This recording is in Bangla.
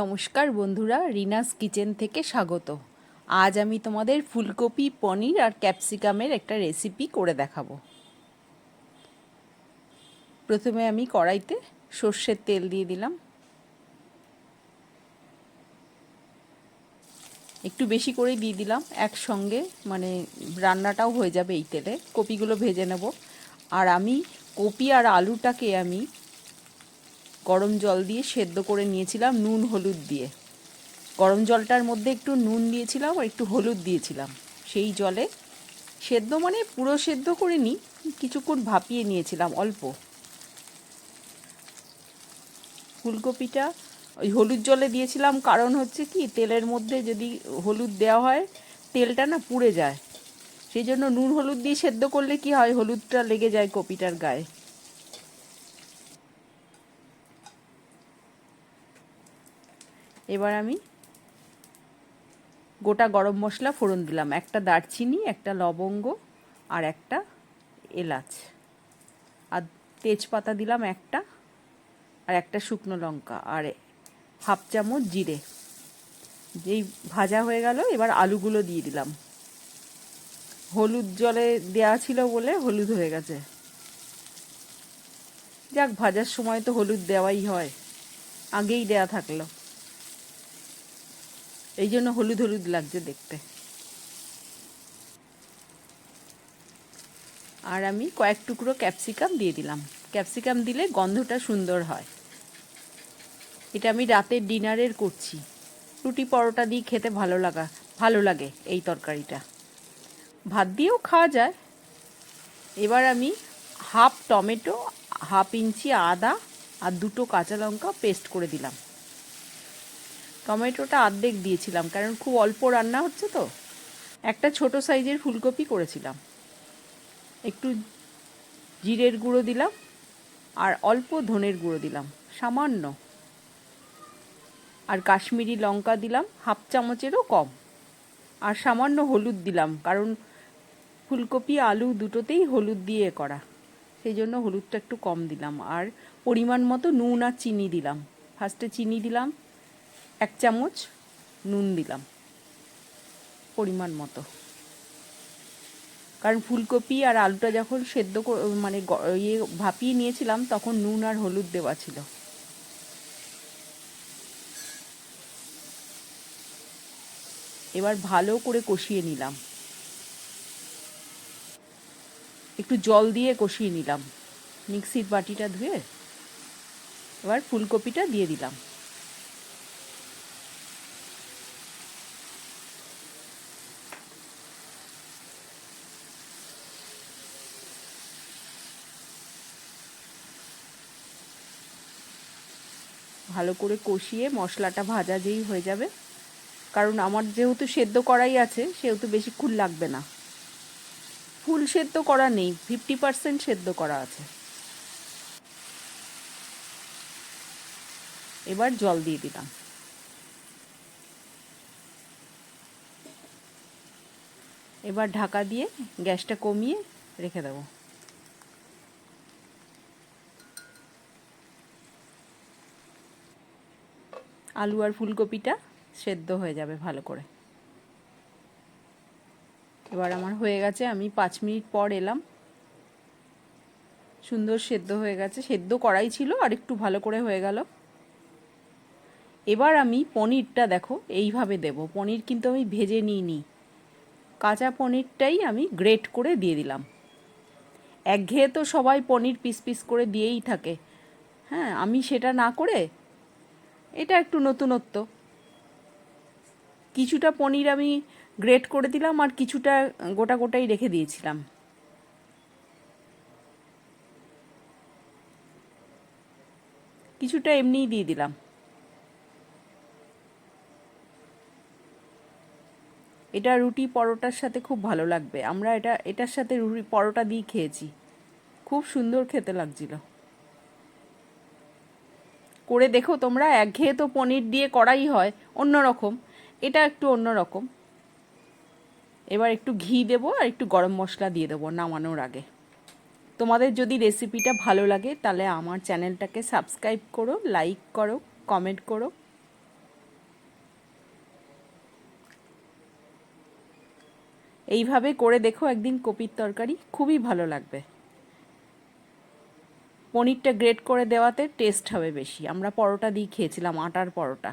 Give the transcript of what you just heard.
নমস্কার বন্ধুরা, রিনাস কিচেন থেকে স্বাগত। আজ আমি তোমাদের ফুলকপি, পনির আর ক্যাপসিকামের একটা রেসিপি করে দেখাবো। প্রথমে আমি কড়াইতে সর্ষের তেল দিয়ে দিলাম। একটু বেশি করে দিয়ে দিলাম, একসঙ্গে মানে রান্নাটাও হয়ে যাবে এই তেলে। কপিগুলো ভেজে নেব। আর আমি কপি আর আলুটাকে আমি গরম জল দিয়ে সেদ্ধ করে নিয়েছিলাম নুন, হলুদ দিয়ে। গরম জলটার মধ্যে একটু নুন দিয়েছিলাম আর একটু হলুদ দিয়েছিলাম। সেই জলে সেদ্ধ মানে পুরো সেদ্ধ করে নিই কিছুক্ষণ ভাপিয়ে নিয়েছিলাম অল্প। ফুলকপিটা ওই হলুদ জলে দিয়েছিলাম, কারণ হচ্ছে কি তেলের মধ্যে যদি হলুদ দেওয়া হয়, তেলটা না পুড়ে যায়। সেই জন্য নুন, হলুদ দিয়ে সেদ্ধ করলে কি হয়, হলুদটা লেগে যায় কপিটার গায়ে। এবার আমি গোটা গরম মশলা ফোড়ন দিলাম। একটা দারচিনি, একটা লবঙ্গ আর একটা এলাচ। আর তেজপাতা দিলাম একটা আর একটা শুকনো লঙ্কা আর হাফ চামচ জিরে। যেই ভাজা হয়ে গেল, এবার আলুগুলো দিয়ে দিলাম। হলুদ জলে দেওয়া ছিল বলে হলুদ হয়ে গেছে। যাক, ভাজার সময় তো হলুদ দেওয়াই হয়। আগেই দেয়া থাকল। এই জন্য হলুদ হলুদ লাগছে দেখতে। আর আমি কয়েক টুকরো ক্যাপসিকাম দিয়ে দিলাম। ক্যাপসিকাম দিলে গন্ধটা সুন্দর হয়। এটা আমি রাতের ডিনারের করছি। রুটি পরোটা দিয়ে খেতে ভালো লাগা, ভালো লাগে এই তরকারিটা। ভাত দিয়েও খাওয়া যায়। এবার আমি হাফ টমেটো, হাফ ইঞ্চি আদা আর দুটো কাঁচা লঙ্কা পেস্ট করে দিলাম। টমেটোটা আর্ধেক দিয়েছিলাম, কারণ খুব অল্প রান্না হচ্ছে তো। একটা ছোট সাইজের ফুলকপি করেছিলাম। একটু জিরের গুঁড়ো দিলাম আর অল্প ধনের গুঁড়ো দিলাম, সামান্য। আর কাশ্মীরি লঙ্কা দিলাম, হাফ চামচেরও কম। আর সামান্য হলুদ দিলাম, কারণ ফুলকপি, আলু দুটোতেই হলুদ দিয়ে করা। সেই জন্য হলুদটা একটু কম দিলাম। আর পরিমাণ মতো নুন আর চিনি দিলাম। ফার্স্টে চিনি দিলাম এক চামচ নুন দিলাম, পরিমাণ মতো। কারণ ফুলকপি আর আলুটা যখন সেদ্ধ মানে ইয়ে ভাপিয়ে নিয়েছিলাম, তখন নুন আর হলুদ দেওয়া ছিল। এবার ভালো করে কষিয়ে নিলাম। একটু জল দিয়ে কষিয়ে নিলাম। মিক্সির বাটিটা ধুয়ে এবার ফুলকপিটা দিয়ে দিলাম। ভালো করে কষিয়ে মশলাটা ভাজা যেই হয়ে যাবে। কারণ আমার যেহেতু সেদ্ধ করাই আছে, সেহেতু বেশিক্ষণ লাগবে না। ফুল সেদ্ধ করা নেই ফিফটি পার্সেন্ট সেদ্ধ করা আছে। এবার জল দিয়ে দিলাম। এবার ঢাকা দিয়ে গ্যাসটা কমিয়ে রেখে দেবো। আলু আর ফুলকপিটা সেদ্ধ হয়ে যাবে ভালো করে। এবার আমার হয়ে গেছে, আমি পাঁচ মিনিট পর এলাম। সুন্দর সেদ্ধ হয়ে গেছে, সেদ্ধ করাই ছিল, আর একটু ভালো করে হয়ে গেল। এবার আমি পনিরটা দেখো, এইভাবে দেব। পনির কিন্তু আমি ভেজে নিইনি। কাঁচা পনিরটাই আমি গ্রেট করে দিয়ে দিলাম। একঘেয়ে তো সবাই পনির পিস পিস করে দিয়েই থাকে। হ্যাঁ আমি সেটা না করে এটা একটু নতুনত্ব। কিছুটা পনির আমি গ্রেট করে দিলাম আর কিছুটা গোটা গোটাই রেখে দিয়েছিলাম। কিছুটা এমনিই দিয়ে দিলাম। এটা রুটি পরোটার সাথে খুব ভালো লাগবে। আমরা এটা, এটার সাথে রুটি পরোটা দিয়ে খেয়েছি। খুব সুন্দর খেতে লাগছিল। করে দেখো তোমরা, একঘেয়ে তো পনির দিয়ে করাই হয় অন্য রকম এটা একটু অন্যরকম। এবার একটু ঘি দেবো আর একটু গরম মশলা দিয়ে দেবো নামানোর আগে। তোমাদের যদি রেসিপিটা ভালো লাগে, তাহলে আমার চ্যানেলটাকে সাবস্ক্রাইব করো, লাইক করো, কমেন্ট করো। এইভাবে করে দেখো একদিন কপির তরকারি, খুবই ভালো লাগবে। পনিরটা গ্রেট করে দেওয়াতে টেস্ট হবে বেশি। আমরা পরোটা দিয়ে খেয়েছিলাম আটার পরোটা।